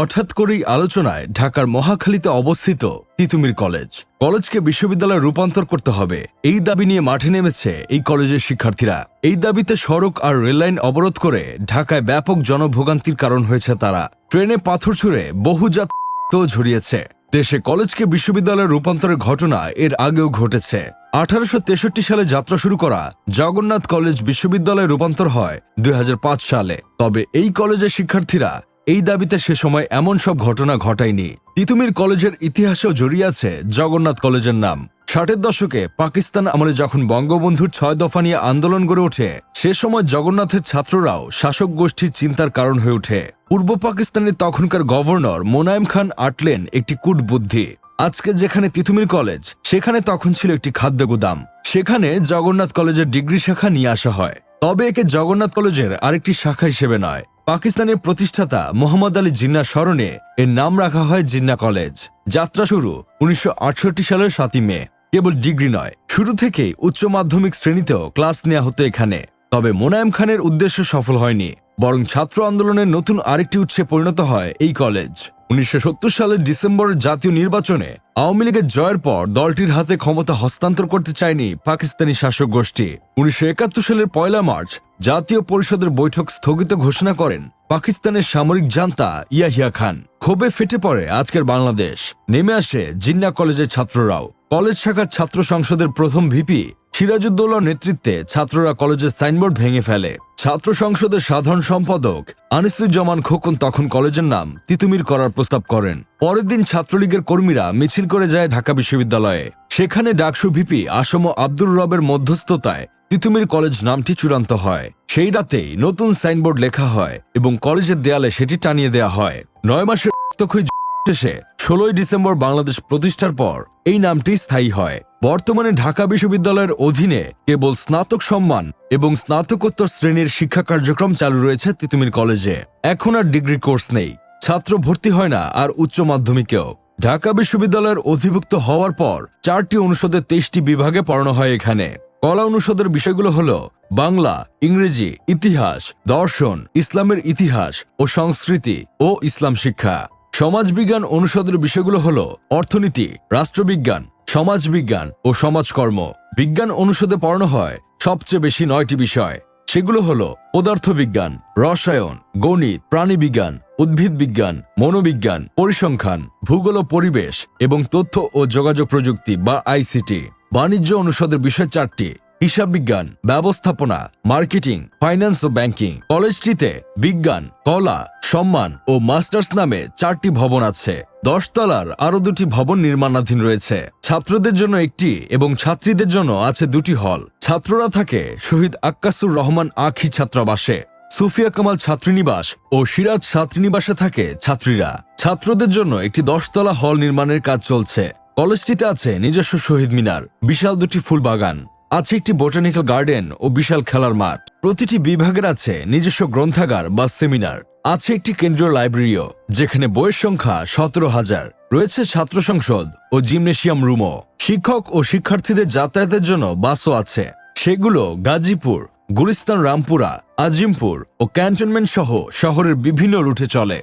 হঠাৎ করেই আলোচনায় ঢাকার মহাখালীতে অবস্থিত তিতুমির কলেজ। কলেজকে বিশ্ববিদ্যালয়ে রূপান্তর করতে হবে। এই দাবি নিয়ে মাঠে নেমেছে এই কলেজের শিক্ষার্থীরা। এই দাবিতে সড়ক আর রেললাইন অবরোধ করে ঢাকায় ব্যাপক জনভোগান্তির কারণ হয়েছে তারা। ট্রেনে পাথর ছুঁড়ে বহু যাত্রী ঝরিয়েছে দেশে কলেজকে বিশ্ববিদ্যালয়ে রূপান্তরের ঘটনা এর আগেও ঘটেছে। আঠারোশো তেষট্টি সালে যাত্রা শুরু করা জগন্নাথ কলেজ বিশ্ববিদ্যালয়ে রূপান্তর হয় দুই হাজার পাঁচ সালে। তবে এই কলেজের শিক্ষার্থীরা এই দাবিতে সে সময় এমন সব ঘটনা ঘটায়নি। তিতুমির কলেজের ইতিহাসেও জড়িয়ে আছে জগন্নাথ কলেজের নাম। ষাটের দশকে পাকিস্তান আমলে যখন বঙ্গবন্ধুর ছয় দফা নিয়ে আন্দোলন গড়ে ওঠে, সে সময় জগন্নাথের ছাত্ররাও শাসক গোষ্ঠীর চিন্তার কারণ হয়ে ওঠে। পূর্ব পাকিস্তানের তখনকার গভর্নর মোনায়েম খান আটলেন একটি কূট বুদ্ধি আজকে যেখানে তিতুমির কলেজ, সেখানে তখন ছিল একটি খাদ্য গুদাম। সেখানে জগন্নাথ কলেজের ডিগ্রি শাখা নিয়ে আসা হয়। তবে একে জগন্নাথ কলেজের আরেকটি শাখা হিসেবে নয়। পাকিস্তানের প্রতিষ্ঠাতা মোহাম্মদ আলী জিন্না স্মরণে এর নাম রাখা হয় জিন্না কলেজ। যাত্রা শুরু উনিশশো আটষট্টি সালের সাতই মে। কেবল ডিগ্রি নয়, শুরু থেকেই উচ্চ মাধ্যমিক শ্রেণীতেও ক্লাস নেওয়া হতো এখানে। তবে মোনায়েম খানের উদ্দেশ্য সফল হয়নি, বরং ছাত্র আন্দোলনের নতুন আরেকটি উৎসে পরিণত হয় এই কলেজ। উনিশশো সত্তর সালের ডিসেম্বরের জাতীয় নির্বাচনে আওয়ামী লীগের জয়ের পর দলটির হাতে ক্ষমতা হস্তান্তর করতে চায়নি পাকিস্তানি শাসক গোষ্ঠী। উনিশশো একাত্তর সালের পয়লা মার্চ জাতীয় পরিষদের বৈঠক স্থগিত ঘোষণা করেন পাকিস্তানের সামরিক জান্তা ইয়াহিয়া খান। ক্ষোভে ফেটে পড়ে আজকের বাংলাদেশ। নেমে আসে জিন্না কলেজের ছাত্ররাও। কলেজ শাখার ছাত্র সংসদের প্রথম ভিপি সিরাজউদ্দৌলার নেতৃত্বে ছাত্ররা কলেজের সাইনবোর্ড ভেঙে ফেলে। ছাত্র সংসদের সাধারণ সম্পাদক আনিসুজ্জামান খোকন তখন কলেজের নাম তিতুমির করার প্রস্তাব করেন। পরের দিন ছাত্রলীগের কর্মীরা মিছিল করে যায় ঢাকা বিশ্ববিদ্যালয়ে। সেখানে ডাকসু ভিপি আসম আব্দুর রবের মধ্যস্থতায় তিতুমির কলেজ নামটি চূড়ান্ত হয়। সেই রাতেই নতুন সাইনবোর্ড লেখা হয় এবং কলেজের দেয়ালে সেটি টানিয়ে দেয়া হয়। নয় মাসের শেষে ষোলোই ডিসেম্বর বাংলাদেশ প্রতিষ্ঠার পর এই নামটি স্থায়ী হয়। বর্তমানে ঢাকা বিশ্ববিদ্যালয়ের অধীনে কেবল স্নাতক সম্মান এবং স্নাতকোত্তর শ্রেণির শিক্ষা কার্যক্রম চালু রয়েছে তিতুমির কলেজে। এখন আর ডিগ্রি কোর্স নেই। ছাত্র ভর্তি হয় না, আর উচ্চ মাধ্যমিকেও। ঢাকা বিশ্ববিদ্যালয়ের অধিভুক্ত হওয়ার পর চারটি অনুষদের তেইশটি বিভাগে পড়ানো হয় এখানে। কলা অনুষদের বিষয়গুলো হল বাংলা, ইংরেজি, ইতিহাস, দর্শন, ইসলামের ইতিহাস ও সংস্কৃতি ও ইসলাম শিক্ষা। সমাজবিজ্ঞান অনুষদের বিষয়গুলো হল অর্থনীতি, রাষ্ট্রবিজ্ঞান সমাজবিজ্ঞান ও সমাজকর্ম। বিজ্ঞান অনুষদে পড়ানো হয় সবচেয়ে বেশি নয়টি বিষয়। সেগুলো হলো পদার্থবিজ্ঞান, রসায়ন, গণিত, প্রাণীবিজ্ঞান উদ্ভিদ বিজ্ঞান মনোবিজ্ঞান, পরিসংখ্যান, ভূগোল ও পরিবেশ এবং তথ্য ও যোগাযোগ প্রযুক্তি বা আইসিটি। বাণিজ্য অনুষদের বিষয় চারটি। হিসাব বিজ্ঞান, ব্যবস্থাপনা, মার্কেটিং, ফাইন্যান্স ও ব্যাংকিং। কলেজটিতে বিজ্ঞান, কলা, সম্মান ও মাস্টার্স নামে চারটি ভবন আছে। দশতলার আরও দুটি ভবন নির্মাণাধীন রয়েছে। ছাত্রদের জন্য একটি এবং ছাত্রীদের জন্য আছে দুটি হল। ছাত্ররা থাকে শহীদ আক্কাসুর রহমান আখি ছাত্রাবাসে। সুফিয়া কামাল ছাত্রীনিবাস ও সিরাজ ছাত্রীনিবাসে থাকে ছাত্রীরা। ছাত্রদের জন্য একটি দশতলা হল নির্মাণের কাজ চলছে। কলেজটিতে আছে নিজস্ব শহীদ মিনার, বিশাল দুটি ফুল বাগান আছে একটি বোটানিক্যাল গার্ডেন ও বিশাল খেলার মাঠ। প্রতিটি বিভাগের আছে নিজস্ব গ্রন্থাগার বা সেমিনার আছে একটি কেন্দ্রীয় লাইব্রেরিও যেখানে বইয়ের সংখ্যা সতেরো হাজার। রয়েছে ছাত্র সংসদ ও জিমনেশিয়াম রুমও শিক্ষক ও শিক্ষার্থীদের যাতায়াতের জন্য বাসও আছে। সেগুলো গাজীপুর গুলিস্তান রামপুরা আজিমপুর ও ক্যান্টনমেন্ট সহ শহরের বিভিন্ন রুটে চলে।